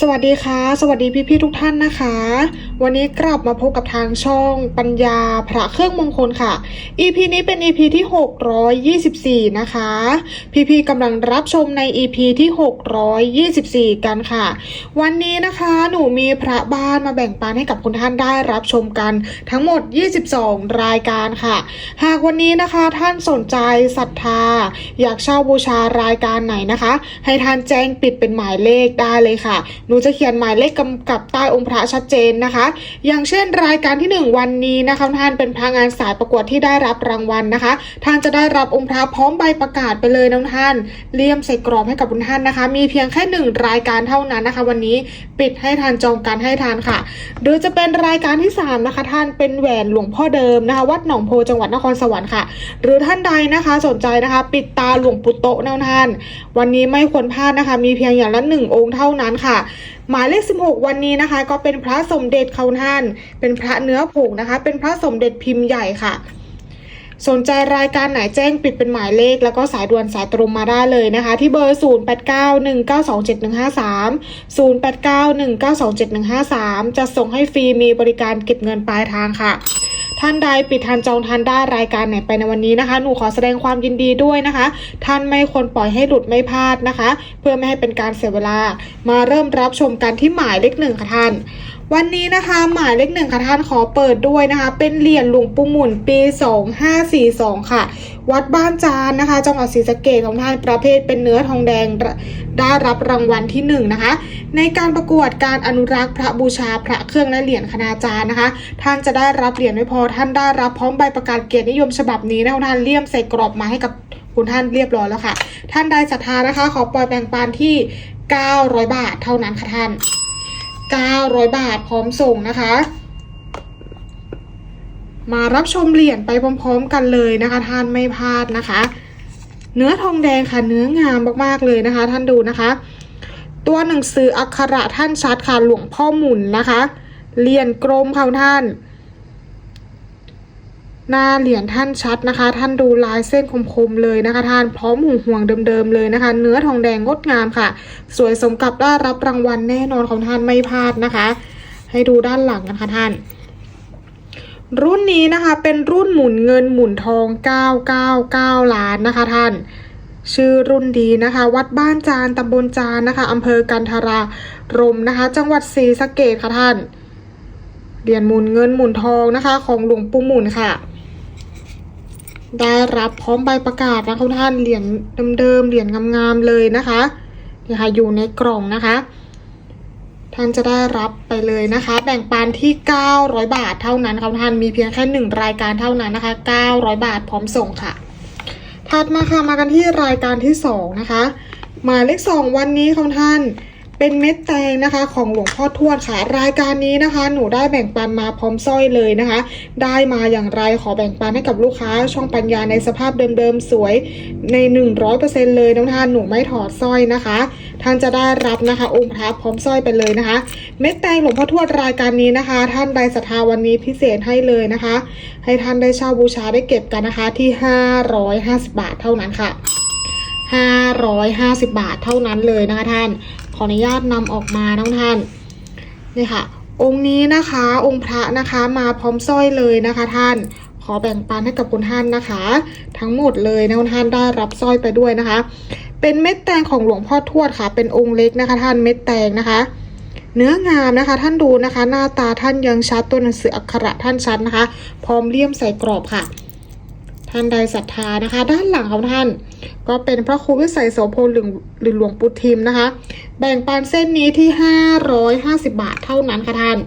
สวัสดีค่ะ สวัสดีพี่ๆทุกท่านนะคะ วันนี้กลับมาพบกับทางช่องปัญญาพระเครื่องมงคลค่ะ EP นี้เป็น EP ที่ 624 นะคะ พี่ๆกำลังรับชมใน EP ที่ 624 กันค่ะ วันนี้นะคะหนูมีพระบ้านมาแบ่งปันให้กับคุณท่านได้รับชมกันทั้งหมด 22 รายการค่ะ หากวันนี้นะคะท่านสนใจศรัทธา อยากเช่าบูชารายการไหนนะคะ ให้ท่านแจ้งปิดเป็นหมายเลขได้เลยค่ะหนูจะเขียนหมายเลขกำกับใต้องค์พระชัดเจนนะคะ อย่างเช่นรายการที่ 1 วันนี้นะคะท่านเป็นพระงานสายประกวดที่ได้รับรางวัลนะคะ ท่านจะได้รับองค์พระพร้อมใบประกาศไปเลยน้องท่านเลี่ยมใส่กรอบให้กับคุณท่านนะคะ มีเพียงแค่หนึ่งรายการเท่านั้นนะคะ วันนี้ปิดให้ทานจองกันให้ทานค่ะ หรือจะเป็นรายการที่สามนะคะ ท่านเป็นแหวนหลวงพ่อเดิมนะคะ วัดหนองโพจังหวัดนครสวรรค์ค่ะ หรือท่านใดนะคะสนใจนะคะ ปิดตาหลวงปู่โตะแนวท่าน วันนี้ไม่ควรพลาดนะคะ มีเพียงอย่างละหนึ่งองค์เท่านั้นค่ะ หมายเลข 16 วันนี้นะคะ ก็เป็นพระสมเด็จเขาท่าน เป็นพระเนื้อผงนะคะ เป็นพระสมเด็จพิมพ์ใหญ่ค่ะ สนใจรายการไหนแจ้งปิดเป็นหมายเลข แล้วก็สายด่วนสายตรงมาได้เลยนะคะ ที่เบอร์ 0891927153 0891927153 จะส่งให้ฟรีมีบริการเก็บเงินปลายทางค่ะ ท่านใดปิดทันจองทันได้รายการไหนไปในวันนี้นะคะ หนูขอแสดงความยินดีด้วยนะคะ ท่านไม่ควรปล่อยให้หลุดไม่พลาดนะคะ เพื่อไม่ให้เป็นการเสียเวลา มาเริ่มรับชมกันที่หมายเลขหนึ่งค่ะท่าน วันนี้นะคะหมายเลขหนึ่งค่ะท่านขอเปิดด้วยนะคะ เป็นเหรียญหลวงปู่หมุนปี 2542 ค่ะ วัดบ้านจานนะคะ จังหวัดศรีสะเกษของท่านประเภทเป็นเนื้อทองแดงได้รับรางวัลที่หนึ่งนะคะ ในการประกวดการอนุรักษ์พระบูชาพระเครื่องและเหรียญคณาจารย์นะคะ ท่านจะได้รับเหรียญไม่พอท่านได้รับพร้อมใบประกาศเกียรตินิยมฉบับนี้นะคะท่านเลี่ยมใส่กรอบมาให้กับคุณท่านเรียบร้อยแล้วค่ะ ท่านใดศรัทธานะคะ ขอปล่อยแบ่งปันที่ 900 บาทเท่านั้นค่ะท่าน 900 บาทพร้อมส่งนะคะ มารับชมเหรียญไปพร้อมๆกันเลยนะคะ ท่านไม่พลาดนะคะ เนื้อทองแดงค่ะเนื้องามมากๆเลยนะคะ ท่านดูนะคะ ตัวหนังสืออักขระท่านชัดค่ะหลวงพ่อหมุนนะคะเหรียญกรมค่ะท่าน หน้าเหรียญท่านชัดนะคะ ท่านดูลายเส้นคมๆเลยนะคะ ท่านพร้อมหูห่วงเดิมๆเลยนะคะ เนื้อทองแดงงดงามค่ะ สวยสมกับได้รับรางวัลแน่นอนของท่านไม่พลาดนะคะ ให้ดูด้านหลังกันค่ะท่าน รุ่นนี้นะคะเป็นรุ่นหมุนเงินหมุนทอง 999 ล้านนะคะท่านชื่อรุ่นดีนะคะ วัดบ้านจานตำบลจานนะคะอำเภอกันทรารมนะคะ จังหวัดศรีสะเกษค่ะท่านเหรียญหมุนเงินหมุนทองนะคะ ของหลวงปู่หมุนค่ะ ได้รับพร้อมใบประกาศนะคะท่านเหรียญเดิมๆเหรียญงามๆเลยนะคะนี่ค่ะอยู่ในกล่องนะคะ ท่านจะได้รับไปเลยนะคะ แบ่งปันที่ 900 บาทเท่านั้นค่ะท่านมีเพียงแค่หนึ่งรายการเท่านั้นนะคะ 900 บาทพร้อมส่งค่ะถัดมาค่ะมากันที่รายการที่2นะคะหมายเลข2วันนี้ของท่าน เป็นเม็ดแตงนะคะของหลวงพ่อทวดค่ะ รายการนี้นะคะ หนูได้แบ่งปันมาพร้อมสร้อยเลยนะคะ ได้มาอย่างไรขอแบ่งปันให้กับลูกค้า ช่องปัญญาในสภาพเดิมๆสวยใน 100%เลยน้องท่านหนูไม่ถอดสร้อยนะคะ ท่านจะได้รับนะคะองค์พระพร้อมสร้อยไปเลยนะคะ เม็ดแตงหลวงพ่อทวดรายการนี้นะคะ ท่านใดศรัทธาวันนี้พิเศษให้เลยนะคะ ให้ท่านได้เช่าบูชาได้เก็บกันนะคะที่ 550 บาทเท่านั้นค่ะ550 บาทเท่านั้นเลยนะคะท่าน ขออนุญาตนำออกมาน้องท่านนี่ค่ะ องค์นี้นะคะ องค์พระนะคะมาพร้อมสร้อยเลยนะคะท่านขอแบ่งปันให้กับคุณท่านนะคะ ทั้งหมดเลยนะคุณท่านได้รับสร้อยไปด้วยนะคะ เป็นเม็ดแตงของหลวงพ่อทวดค่ะ เป็นองค์เล็กนะคะ ท่านเม็ดแตงนะคะ เนื้องามนะคะ ท่านดูนะคะ หน้าตาท่านยังชัดตัวหนังสืออักขระท่านชัดนะคะ พร้อมเลี่ยมใส่กรอบค่ะ ท่านใดศรัทธานะคะ ด้านหลังของท่าน ก็เป็นพระครูวิสัยโสพลหรือหรือหลวงปู่ทิมนะคะ แบ่งปันเส้นนี้ที่ 550 บาทเท่านั้นค่ะท่าน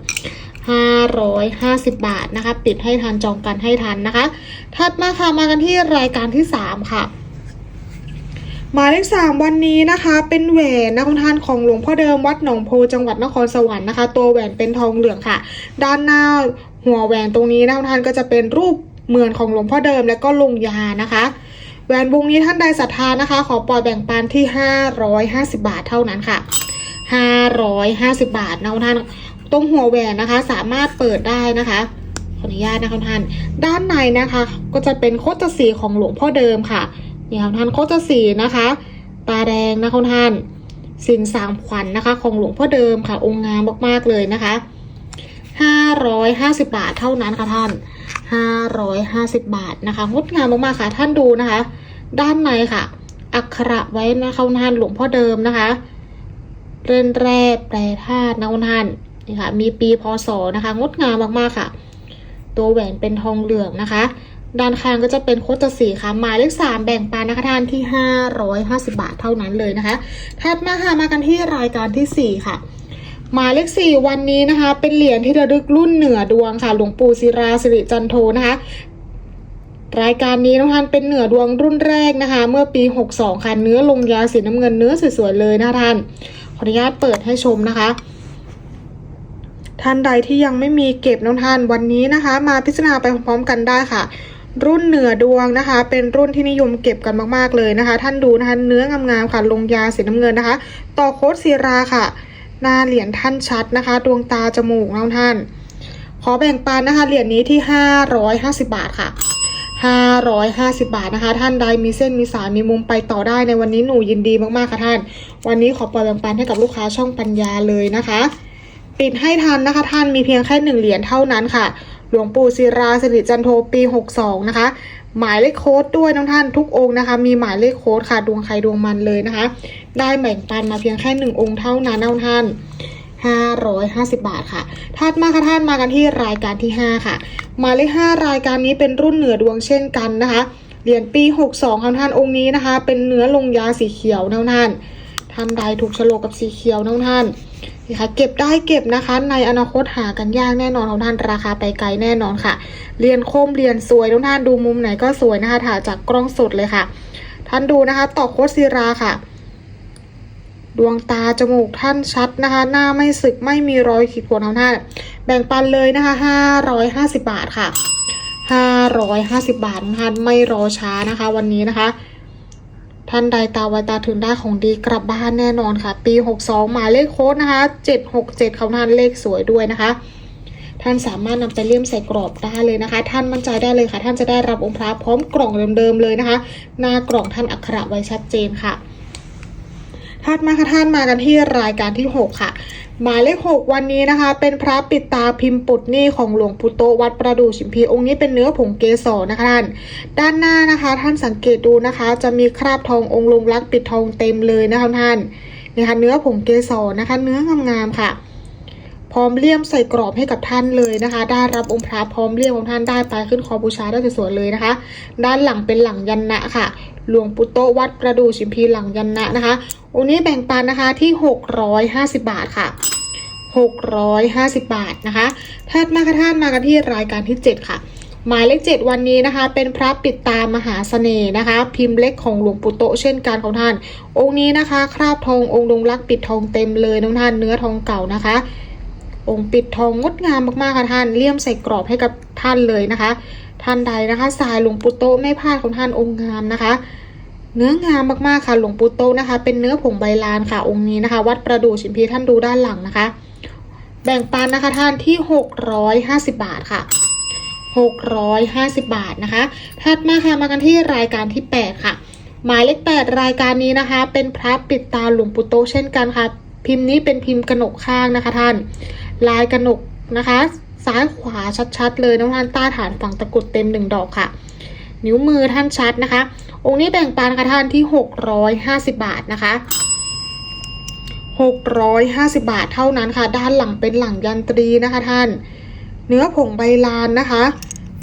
550 บาทนะคะ ปิดให้ทันจองกันให้ทันนะคะ ถัดมาค่ะมากันที่รายการที่ 3 ค่ะหมายเลขสามวันนี้นะคะ เป็นแหวนนะคุณท่านของหลวงพ่อเดิมวัดหนองโพจังหวัดนครสวรรค์นะคะ ตัวแหวนเป็นทองเหลืองค่ะ ด้านหน้าหัวแหวนตรงนี้นะคุณท่านก็จะเป็นรูป เหมือนของหลวงพ่อเดิมและก็ลงยานะคะแหวนวงนี้ท่านใดศรัทธานะคะ ขอปล่อยแบ่งปันที่ 550 บาทเท่านั้นค่ะ 550 บาทนะคุณท่านตรงหัวแหวนนะคะ สามารถเปิดได้นะคะขออนุญาตนะคะท่าน ด้านในนะคะ ก็จะเป็นโคตรสีของหลวงพ่อเดิมค่ะนี่ค่ะท่านโคตรสีนะคะ ตาแดงนะคุณท่านสินสามขวัญนนะคะ ของหลวงพ่อเดิมค่ะ องค์งามมากๆเลยนะคะ 550 บาทเท่านั้นค่ะท่าน 550 บาทนะคะ งดงามมากๆค่ะท่านดูนะคะ ด้านในค่ะ อักขระไว้นะคะคุณท่านหลวงพ่อเดิมนะคะ เร่นแร่แปรธาตุนะคุณท่านนี่ค่ะ มีปีพศนะคะ งดงามมากๆค่ะ ตัวแหวนเป็นทองเหลืองนะคะด้านข้างก็จะเป็นโคตรสีค่ะหมายเลขสามแบ่งปันนะคะท่านที่ 550 บาทเท่านั้นเลยนะคะถัดมาค่ะมากันที่รายการที่สี่ค่ะ หมายเลขสี่วันนี้นะคะ เป็นเหรียญที่ระลึกรุ่นเหนือดวงค่ะ หลวงปู่ศิราสิริจันโทนะคะ รายการนี้น้องท่านเป็นเหนือดวงรุ่นแรกนะคะ เมื่อปี 62 ค่ะ เนื้อลงยาสีน้ำเงินเนื้อสวยๆเลยนะคะท่าน ขออนุญาตเปิดให้ชมนะคะ ท่านใดที่ยังไม่มีเก็บน้องท่านวันนี้นะคะ มาพิจารณาไปพร้อมๆกันได้ค่ะรุ่นเหนือดวงนะคะ เป็นรุ่นที่นิยมเก็บกันมากๆเลยนะคะ ท่านดูนะคะ เนื้องามๆค่ะ ลงยาสีน้ำเงินนะคะ ต่อโคดศิราค่ะ หน้าเหรียญท่านชัดนะคะ ดวงตาจมูกน้องท่าน ขอแบ่งปันนะคะเหรียญนี้ที่550บาทค่ะ550 บาทนะคะ ท่านใดมีเส้นมีสายมีมุมไปต่อได้ในวันนี้หนูยินดีมากๆค่ะท่าน วันนี้ขอปล่อยแบ่งปันให้กับลูกค้าช่องปัญญาเลยนะคะ ปิดให้ทันนะคะ ท่านมีเพียงแค่หนึ่งเหรียญเท่านั้นค่ะ หลวงปู่ศิราสิริจันโทปี 62 นะคะ หมายเลขโค้ดด้วยน้องท่านทุกองค์นะคะ มีหมายเลขโค้ดค่ะดวงใครดวงมันเลยนะคะ ได้แบ่งปันมาเพียงแค่หนึ่งองค์เท่านั้นน้องท่าน550 บาทค่ะถัดมาค่ะท่านมากันที่รายการที่ 5 ค่ะหมายเลข5รายการนี้เป็นรุ่นเหนือดวงเช่นกันนะคะ เหรียญปี 62ของท่านองค์นี้นะคะ เป็นเนื้อลงยาสีเขียวน้องท่านท่านใดถูกฉลกกับสีเขียวน้องท่าน นี่ค่ะเก็บได้เก็บนะคะ ในอนาคตหากันยากแน่นอนของท่านราคาไปไกลแน่นอนค่ะ เรียนคมเรียนสวยน้องท่านดูมุมไหนก็สวยนะคะถ่ายจากกล้องสดเลยค่ะ ท่านดูนะคะต่อโคตรศิราค่ะ ดวงตาจมูกท่านชัดนะคะ หน้าไม่สึกไม่มีรอยขีดข่วนของท่าน แบ่งปันเลยนะคะ550บาทค่ะ550บาทท่านไม่รอช้านะคะ วันนี้นะคะ ท่านใดตาไวตาถึงได้ของดีกลับบ้านแน่นอนค่ะ ปี 62 หมายเลขโค้ดนะคะ767ขาท่านเลขสวยด้วยนะคะ ท่านสามารถนำไปเลี่ยมใส่กรอบได้เลยนะคะ ท่านมั่นใจได้เลยค่ะ ท่านจะได้รับองค์พระพร้อมกล่องเดิมๆเลยนะคะ หน้ากล่องท่านอักขระไว้ชัดเจนค่ะท่านมาค่ะท่านมากันที่รายการที่ 6 ค่ะ หมายเลข6วันนี้นะคะ เป็นพระปิดตาพิมพ์ปุตนี่ของหลวงปู่โตวัดประดู่ชิมพีองค์นี้เป็นเนื้อผงเกสรนะคะท่านด้านหน้านะคะ ท่านสังเกตดูนะคะ จะมีคราบทององค์ลงรักปิดทองเต็มเลยนะคะท่านนี่ค่ะเนื้อผงเกสรนะคะ เนื้องามๆค่ะ พร้อมเลี่ยมใส่กรอบให้กับท่านเลยนะคะ ได้รับองค์พระพร้อมเลี่ยมของท่านได้ไปขึ้นคอบูชาได้สวยๆเลยนะคะ ด้านหลังเป็นหลังยันนะค่ะ หลวงปู่โตวัดประดู่ชิมพีหลังยันนะนะคะองค์นี้แบ่งปันนะคะที่ 650 บาทค่ะ 650 บาทนะคะถัดมาค่ะท่านมากันที่รายการที่ 7 ค่ะ หมายเลข 7 วันนี้นะคะ เป็นพระปิดตามหาเสน่ห์นะคะ พิมพ์เล็กของหลวงปู่โตเช่นกันของท่าน องค์นี้นะคะ คราบทององค์ลงรักปิดทองเต็มเลยน้องท่านเนื้อทองเก่านะคะ องค์ปิดทองงดงามมากๆค่ะท่านเลี่ยมใส่กรอบให้กับท่านเลยนะคะ ท่านใดนะคะสายหลวงปู่โตไม่พลาดของท่านองค์งามนะคะ เนื้องามมากๆค่ะหลวงปู่โตนะคะ เป็นเนื้อผงใบลานค่ะองค์นี้นะคะ วัดประดู่ชิมพีท่านดูด้านหลังนะคะ แบ่งปันนะคะท่านที่ 650 บาทค่ะ 650 บาทนะคะถัดมาค่ะมากันที่รายการที่ 8 ค่ะ หมายเลข8รายการนี้นะคะ เป็นพระปิดตาหลวงปู่โตเช่นกันค่ะพิมพ์นี้เป็นพิมพ์กระหนกข้างนะคะท่าน ลายกระหนกนะคะ ซ้ายขวาชัดๆ เลยน้องท่านต้ฐานฝั่งตะกุดเต็มหนึ่งดอกค่ะ นิ้วมือท่านชัดนะคะ องค์นี้แบ่งปันค่ะท่านที่ 650 บาทนะคะ 650 บาทเท่านั้นค่ะ ด้านหลังเป็นหลังยันตรีนะคะท่าน เนื้อผงใบลานนะคะ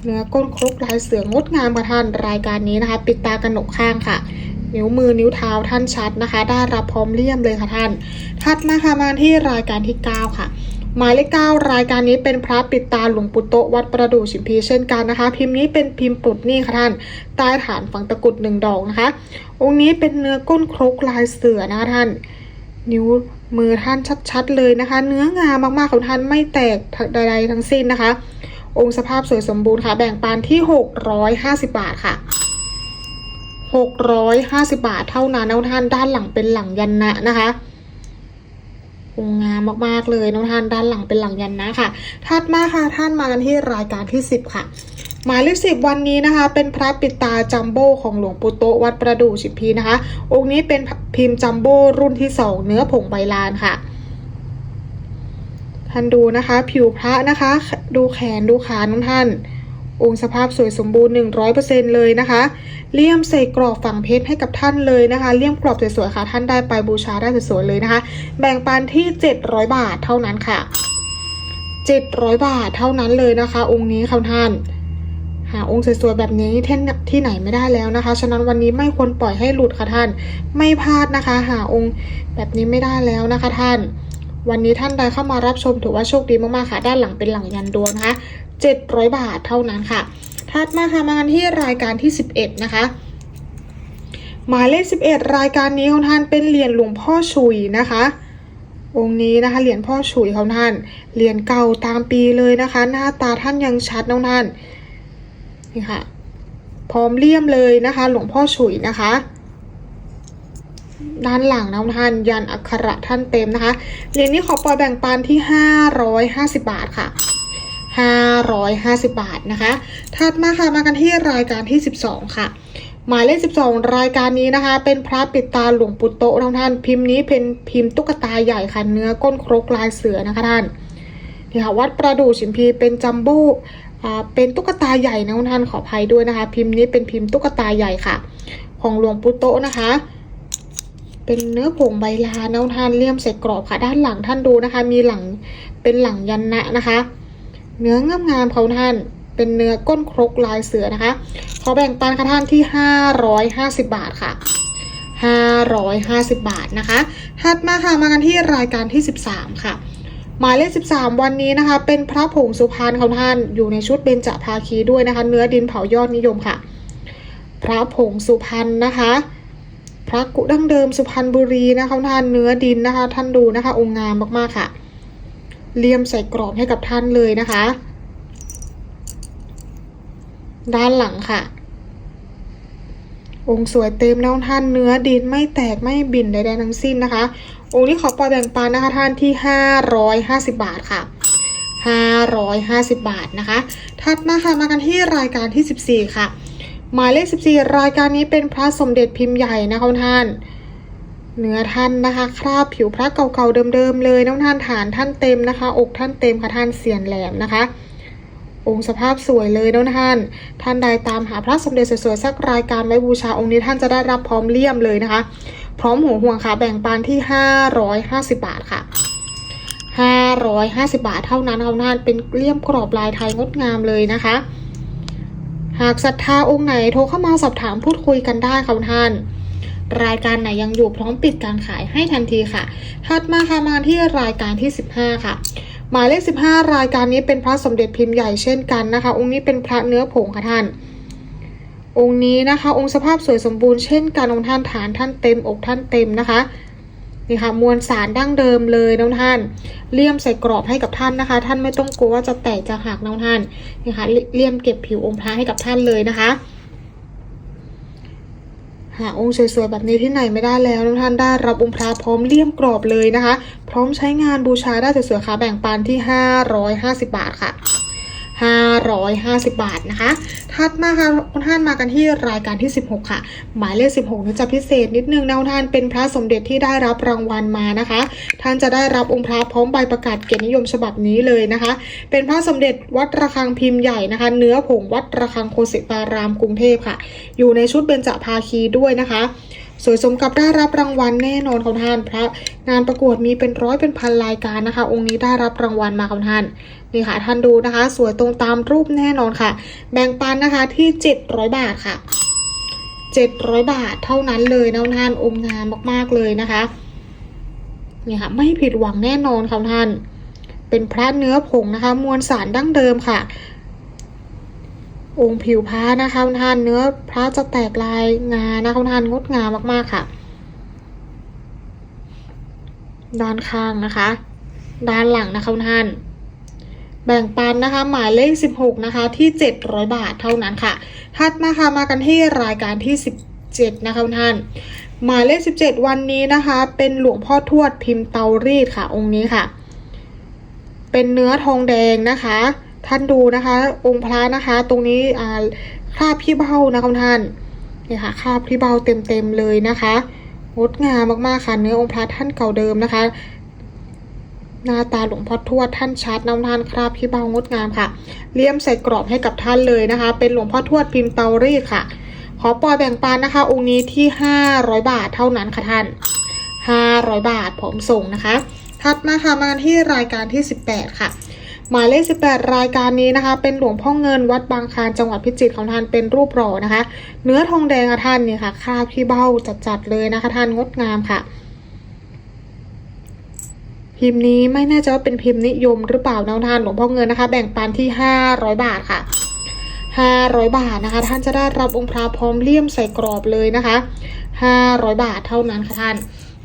เนื้อก้นครกลายเสืองดงามค่ะท่านรายการนี้นะคะ ปิดตากระหนกข้างค่ะนิ้วมือนิ้วเท้าท่านชัดนะคะ ได้รับพร้อมเลี่ยมเลยค่ะท่าน ถัดมาค่ะมาที่รายการที่ 9 ค่ะ หมายเลขเก้ารายการนี้เป็นพระปิดตาหลวงปู่โตวัดประดู่ชิมพีเช่นกันนะคะ พิมพ์นี้เป็นพิมพ์ปุดนี่ค่ะท่านใต้ฐานฝังตะกุดหนึ่งดอกนะคะ องค์นี้เป็นเนื้อก้นครกลายเสือนะคะท่าน นิ้วมือท่านชัดๆเลยนะคะ เนื้องามมากๆของท่านไม่แตกใดๆทั้งสิ้นนะคะ องค์สภาพสวยสมบูรณ์ค่ะ แบ่งปันที่ 650 บาทค่ะ 650 บาทเท่านั้นนะท่านด้านหลังเป็นหลังยันนะนะคะ องงามมากๆเลยน้องท่านด้านหลังเป็นหลังยันนะค่ะถัดมาค่ะท่านมากันที่รายการที่ 10 ค่ะหมายเลขสิบวันนี้นะคะ เป็นพระปิดตาจัมโบ้ของหลวงปู่โตวัดประดู่ชิพีนะคะ องค์นี้เป็นพิมพ์จัมโบ้รุ่นที่สองเนื้อผงใบลานค่ะท่านดูนะคะ ผิวพระนะคะ ดูแขนดูขาน้องท่าน องค์สภาพสวยสมบูรณ์ 100%เลยนะคะ เลี่ยมใส่กรอบฝั่งเพชรให้กับท่านเลยนะคะ เลี่ยมกรอบสวยๆค่ะ ท่านได้ไปบูชาได้สวยๆเลยนะคะ แบ่งปันที่ 700 บาทเท่านั้นค่ะ 700 บาทเท่านั้นเลยนะคะ องค์นี้ค่ะท่านหาองค์สวยๆแบบนี้ที่ที่ไหนไม่ได้แล้วนะคะ ฉะนั้นวันนี้ไม่ควรปล่อยให้หลุดค่ะท่าน ไม่พลาดนะคะ หาองค์แบบนี้ไม่ได้แล้วนะคะท่าน วันนี้ท่านใดเข้ามารับชมถือว่าโชคดีมากๆค่ะ ด้านหลังเป็นหลังยันดวงนะคะ 700 บาทเท่านั้นค่ะถัดมาค่ะมากันที่รายการที่ 11 นะคะ หมายเลข 11 รายการนี้ของท่านเป็นเหรียญหลวงพ่อชุยนะคะองค์นี้นะคะเหรียญพ่อฉุยของท่านเหรียญเก่าตามปีเลยนะคะ หน้าตาท่านยังชัดน้องท่านนี่ค่ะ พร้อมเลี่ยมเลยนะคะ หลวงพ่อฉุยนะคะ ด้านหลังน้องท่านยันอักขระท่านเต็มนะคะเหรียญนี้ขอปล่อยแบ่งปันที่ 550 บาทค่ะ 550 บาทนะคะ ถัดมาค่ะมากันที่รายการที่ 12 ค่ะ หมายเลข 12 รายการนี้นะคะ เป็นพระปิดตาหลวงปู่โตน้องท่าน พิมพ์นี้เป็นพิมพ์ตุ๊กตาใหญ่ค่ะ เนื้อก้นครกลายเสือนะคะท่านนี่ค่ะวัดประดู่ชิมพีเป็นจัมโบ้อ่าเป็นตุ๊กตาใหญ่นะท่านขออภัยด้วยนะคะ พิมพ์นี้เป็นพิมพ์ตุ๊กตาใหญ่ค่ะ ของหลวงปู่โตนะคะ เป็นเนื้อผงใบลานะคุณท่านเลี่ยมใส่กรอบค่ะด้านหลังท่านดูนะคะ มีหลังเป็นหลังยันนะนะคะ เนื้องามงามๆของท่านเป็นเนื้อก้นครกลายเสือนะคะ ขอแบ่งปันค่ะท่านที่ 550 บาทค่ะ 550 บาทนะคะถัดมาค่ะมากันที่รายการที่ 13 ค่ะหมายเลข 13 วันนี้นะคะ เป็นพระผงสุพรรณของท่านอยู่ในชุดเบญจภาคีด้วยนะคะ เนื้อดินเผายอดนิยมค่ะ พระผงสุพรรณนะคะ ระกุดั้งเดิมสุพรรณบุรีนะคะท่านเนื้อดินนะคะ ท่านดูนะคะ องค์งามมากๆค่ะเลี่ยมใส่กรอบให้กับท่านเลยนะคะ ด้านหลังค่ะ องค์สวยเต็มแล้วท่านเนื้อดินไม่แตกไม่บิ่นใดๆทั้งสิ้นนะคะ องค์นี้ขอปล่อยแบ่งปันนะคะท่านที่550บาทค่ะ550 บาทนะคะ ถัดมาค่ะมากันที่รายการที่ 14 ค่ะ หมายเลข 14 รายการนี้เป็นพระสมเด็จพิมพ์ใหญ่นะคะท่านเนื้อท่านนะคะ คราบผิวพระเก่าๆเดิมๆเลยน้องท่านฐานท่านเต็มนะคะ อกท่านเต็มค่ะท่านเสียนแหลมนะคะ องค์สภาพสวยเลยน้องท่าน ท่านใดตามหาพระสมเด็จสวยๆสักรายการไว้บูชาองค์นี้ท่านจะได้รับพร้อมเลี่ยมเลยนะคะ พร้อมหัวห่วงค่ะแบ่งปันที่ 550 บาทค่ะ 550 บาทเท่านั้นค่ะท่านเป็นเลี่ยมกรอบลายไทยงดงามเลยนะคะ หากศรัทธาองค์ไหนโทรเข้ามาสอบถามพูดคุยกันได้ค่ะท่าน รายการไหนยังอยู่พร้อมปิดการขายให้ทันทีค่ะ ถัดมาค่ะมาที่รายการที่ 15 ค่ะ หมายเลข 15 รายการนี้เป็นพระสมเด็จพิมพ์ใหญ่เช่นกันนะคะ องค์นี้เป็นพระเนื้อผงค่ะท่าน องค์นี้นะคะ องค์สภาพสวยสมบูรณ์เช่นกันองค์ท่านฐานท่านเต็มอกท่านเต็มนะคะ นี่ค่ะมวลสารดั้งเดิมเลยน้องท่านเลี่ยมใส่กรอบให้กับท่านนะคะ ท่านไม่ต้องกลัวว่าจะแตกจะหักน้องท่านนี่ค่ะเลี่ยมเก็บผิวองค์พระให้กับท่านเลยนะคะหาองค์สวยๆแบบนี้ที่ไหนไม่ได้แล้วทุกท่านได้รับองค์พระพร้อมเลี่ยมกรอบเลยนะคะ พร้อมใช้งานบูชาได้สวยๆค่ะแบ่งปันที่ 550 บาทค่ะ 550 บาทนะคะถัดมาค่ะทุกท่านมากันที่รายการที่ 16 ค่ะ หมายเลข 16นี่จะพิเศษนิดนึงนะทุกท่านเป็นพระสมเด็จที่ได้รับรางวัลมานะคะ ท่านจะได้รับองค์พระพร้อมใบประกาศเกียรตินิยมฉบับนี้เลยนะคะ เป็นพระสมเด็จวัดระฆังพิมพ์ใหญ่นะคะ เนื้อผงวัดระฆังโคสิตารามกรุงเทพค่ะ อยู่ในชุดเบญจภาคีด้วยนะคะ สวยสมกับได้รับรางวัลแน่นอนของท่าน พระงานประกวดมีเป็นร้อยเป็นพันรายการนะคะ องค์นี้ได้รับรางวัลมาของท่านนี่ค่ะท่านดูนะคะ สวยตรงตามรูปแน่นอนค่ะ แบ่งปันนะคะที่ 700 บาทค่ะ 700 บาทเท่านั้นเลยนะท่านองค์งามมากๆเลยนะคะนี่ค่ะไม่ผิดหวังแน่นอนค่ะท่าน เป็นพระเนื้อผงนะคะ มวลสารดั้งเดิมค่ะ องค์ผิวพระนะคะคุณท่านเนื้อพระจะแตกลายงานะคะคุณท่านงดงามมากๆค่ะด้านข้างนะคะ ด้านหลังนะคะคุณท่าน แบ่งปันนะคะ หมายเลข 16 นะคะ ที่ 700 บาทเท่านั้นค่ะ ถัดมาค่ะมากันที่รายการที่ 17 นะคะคุณท่าน หมายเลข 17 วันนี้นะคะ เป็นหลวงพ่อทวดพิมพ์เตารีดค่ะ องค์นี้ค่ะ เป็นเนื้อทองแดงนะคะ ท่านดูนะคะ องค์พระนะคะ ตรงนี้อ่าคราบพี่เบ้านะคะท่านนี่ค่ะคราบพี่เบ้าเต็มๆเลยนะคะงดงามมากๆค่ะเนื้อองค์พระท่านเก่าเดิมนะคะ หน้าตาหลวงพ่อทวดท่านชัดน้ำท่านคราบพี่เบ้างดงามค่ะเลี่ยมใส่กรอบให้กับท่านเลยนะคะ เป็นหลวงพ่อทวดพิมพ์เตารีดค่ะ ขอปล่อยแบ่งปันนะคะ องค์นี้ที่ 500 บาทเท่านั้นค่ะท่าน 500 บาทพร้อมส่งนะคะ ถัดมาค่ะมาที่รายการที่ 18 ค่ะ หมายเลข 18 รายการนี้นะคะ เป็นหลวงพ่อเงินวัดบางคานจังหวัดพิจิตรของท่านเป็นรูปหล่อนะคะ เนื้อทองแดงค่ะท่านเนี่ยค่ะคราบที่เบ้าจัดๆเลยนะคะ ท่านงดงามค่ะ พิมพ์นี้ไม่แน่ใจว่าเป็นพิมพ์นิยมหรือเปล่านะท่านหลวงพ่อเงินนะคะ แบ่งปันที่ 500 บาทค่ะ500 บาทนะคะ ท่านจะได้รับองค์พระพร้อมเลี่ยมใส่กรอบเลยนะคะ 500 บาทเท่านั้นค่ะท่าน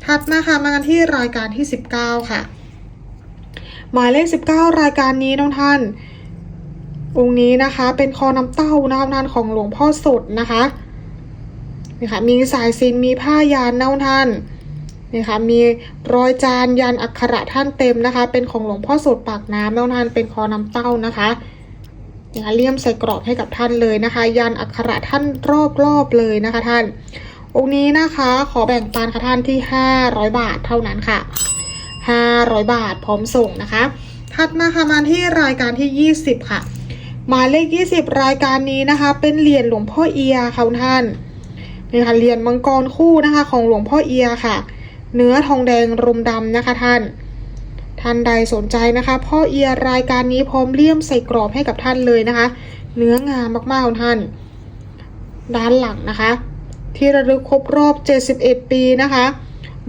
ถัดมาค่ะมากันที่รายการที่ 19 ค่ะ หมายเลข 19 รายการนี้น้องท่าน องค์นี้นะคะ เป็นคอน้ำเต้านะคะท่านของหลวงพ่อสดนะคะนี่ค่ะมีสายสินมีผ้ายานน้องท่านนี่ค่ะมีรอยจานยันอักขระท่านเต็มนะคะ เป็นของหลวงพ่อสดปากน้ำน้องท่านเป็นคอน้ำเต้านะคะนี่ค่ะเลี่ยมใส่กรอบให้กับท่านเลยนะคะ ยันอักขระท่านรอบๆเลยนะคะท่าน องค์นี้นะคะขอแบ่งปันค่ะท่านที่ 500 บาทเท่านั้นค่ะ 500 บาทพร้อมส่งนะคะ ถัดมาค่ะมาที่รายการที่ 20 ค่ะ หมายเลข 20 รายการนี้นะคะ เป็นเหรียญหลวงพ่อเอียค่ะท่านนี่ค่ะเหรียญมังกรคู่นะคะของหลวงพ่อเอียค่ะ เนื้อทองแดงรมดำนะคะท่าน ท่านใดสนใจนะคะ พ่อเอียรายการนี้พร้อมเลี่ยมใส่กรอบให้กับท่านเลยนะคะ เนื้องามมากๆคุณท่าน ด้านหลังนะคะ ที่ระลึกครบรอบ 71 ปีนะคะ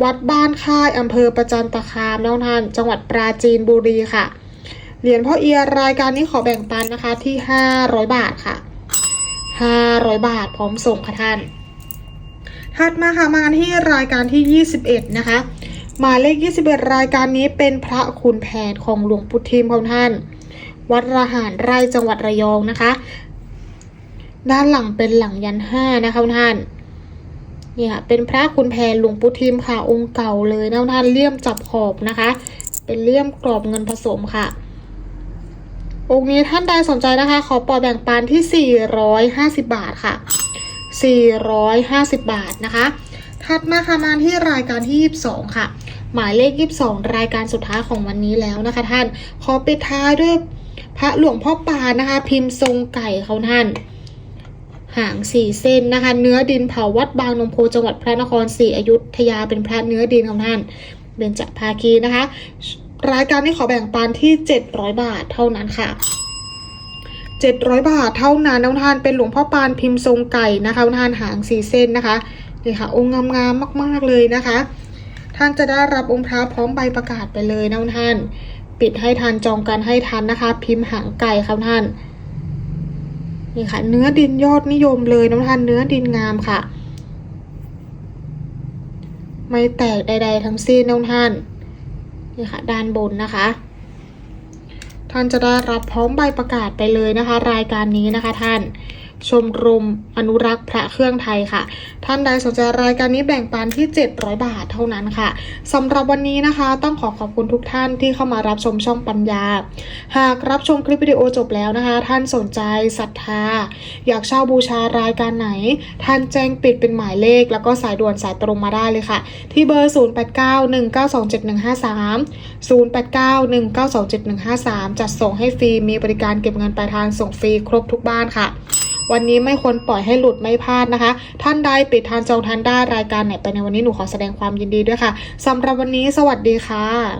วัดบ้านค่ายอำเภอประจันตคามน้องท่านจังหวัดปราจีนบุรีค่ะ เหรียญพ่อเอียรายการนี้ขอแบ่งปันนะคะที่ 500 บาทค่ะ 500 บาทพร้อมส่งค่ะท่าน ถัดมาค่ะมากันที่รายการที่ 21 นะคะ หมายเลข 21 รายการนี้เป็นพระคุณแผนของหลวงปู่ทิมของท่าน วัดระหารไร่จังหวัดระยองนะคะ ด้านหลังเป็นหลังยันห้านะคะท่าน เนี่ยเป็นพระคุณแผนหลวงปู่ทิมค่ะ องค์เก่าเลยนะท่านเลี่ยมจับขอบนะคะ เป็นเลี่ยมกรอบเงินผสมค่ะ องค์นี้ท่านใดสนใจนะคะ ขอปอแบ่งปันที่ 450 บาทค่ะ 450 บาทนะคะ ถัดมาค่ะมาที่รายการที่ 22 ค่ะ หมายเลข 22 รายการสุดท้ายของวันนี้แล้วนะคะ ท่าน ขอปิดท้ายด้วยพระหลวงพ่อปานนะคะ พิมพ์ทรงไก่เขาท่าน หางสี่เส้นนะคะ เนื้อดินเผาวัดบางนมโพจังหวัดพระนครศรีอยุธยาเป็นพระเนื้อดินของท่านเบญจภาคีนะคะ รายการนี้ขอแบ่งปันที่ 700 บาทเท่านั้นค่ะ700 บาทเท่านั้นน้องท่านเป็นหลวงพ่อปานพิมพ์ทรงไก่นะคะท่านหางสี่เส้นนะคะนี่ค่ะองค์งามๆมาก ๆเลยนะคะ ท่านจะได้รับองค์พระพร้อมใบประกาศไปเลยนะท่าน ปิดให้ทันจองกันให้ทันนะคะ พิมพ์หางไก่ครับท่าน นี่ค่ะ เนื้อดินยอดนิยมเลยน้ำท่านเนื้อดินงามค่ะ ไม่แตกใด ๆ ทั้งสิ้นน้ำท่านนี่ค่ะ ด้านบนนะคะ ท่านจะได้รับพร้อมใบประกาศไปเลยนะคะ รายการนี้นะคะท่าน ชมรมอนุรักษ์พระเครื่องไทยค่ะ ท่านใดสนใจรายการนี้แบ่งปันที่ 700 บาทเท่านั้นค่ะสำหรับวันนี้นะคะ ต้องขอขอบคุณทุกท่านที่เข้ามารับชมช่องปัญญา หากรับชมคลิปวิดีโอจบแล้วนะคะ ท่านสนใจศรัทธา อยากเช่าบูชารายการไหน ท่านแจ้งปิดเป็นหมายเลข แล้วก็สายด่วนสายตรงมาได้เลยค่ะ ที่เบอร์ 0891927153 0891927153 จัดส่งให้ฟรีมีบริการเก็บเงินปลายทางส่งฟรีครบทุกบ้านค่ะวันนี้ไม่ควรปล่อยให้หลุดไม่พลาดนะคะ ท่านใดปิดทานจองทันได้รายการไหนไปในวันนี้หนูขอแสดงความยินดีด้วยค่ะสำหรับวันนี้สวัสดีค่ะ